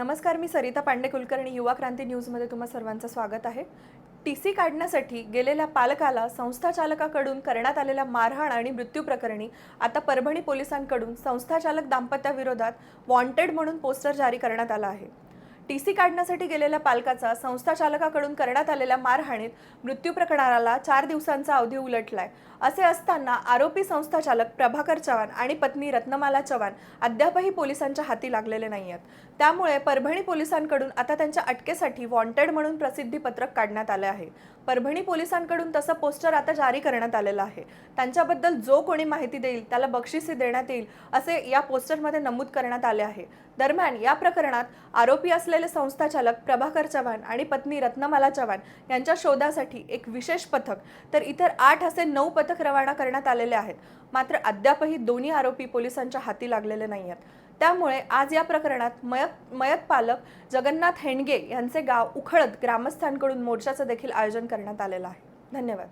नमस्कार मी सरिता पांडे कुलकर्णी युवा क्रांती न्यूजमध्ये तुम्हा सर्वांचं स्वागत आहे. टी सी काढण्यासाठी गेलेल्या पालकाला संस्था चालकाकडून करण्यात आलेल्या मारहाण आणि मृत्यू प्रकरणी आता परभणी पोलिसांकडून संस्थाचालक दाम्पत्याविरोधात वॉन्टेड म्हणून पोस्टर जारी करण्यात आला आहे. टी सी काढण्यासाठी गेलेल्या पालकाचा संस्था चालकाकडून करण्यात आलेल्या मारहाणीत मृत्यू प्रकरणाला चार दिवसांचा अवधी उलटलाय. असे असताना आरोपी संस्था चालक प्रभाकर चव्हाण आणि पत्नी रत्नमाला चव्हाण अद्यापही पोलिसांच्या हाती लागलेले नाही आहेत त्यामुळे परभणी पोलिसांकडून आता त्यांच्या अटकेसाठी वॉन्टेड म्हणून प्रसिद्धी पत्रक काढण्यात आले आहे. परभणी पोलिसांकडून तसं पोस्टर आता जारी करण्यात आलेलं आहे. त्यांच्याबद्दल जो कोणी माहिती देईल त्याला बक्षिसे देण्यात येईल असे या पोस्टरमध्ये नमूद करण्यात आले आहे. दरम्यान या प्रकरणात आरोपी असलेले संस्था चालक प्रभाकर चव्हाण आणि पत्नी रत्नमाला चव्हाण यांच्या शोधासाठी एक विशेष पथक तर इतर आठ असे नऊ पथक रवाना करण्यात आलेले आहेत. मात्र अद्यापही दोन्ही आरोपी पोलिसांच्या हाती लागलेले नाही आहेत त्यामुळे आज या प्रकरणात मयत मयत पालक जगन्नाथ हेंडगे यांचे गाव उखळत ग्रामस्थांकडून मोर्चाचं देखील आयोजन करण्यात आलेलं आहे. धन्यवाद.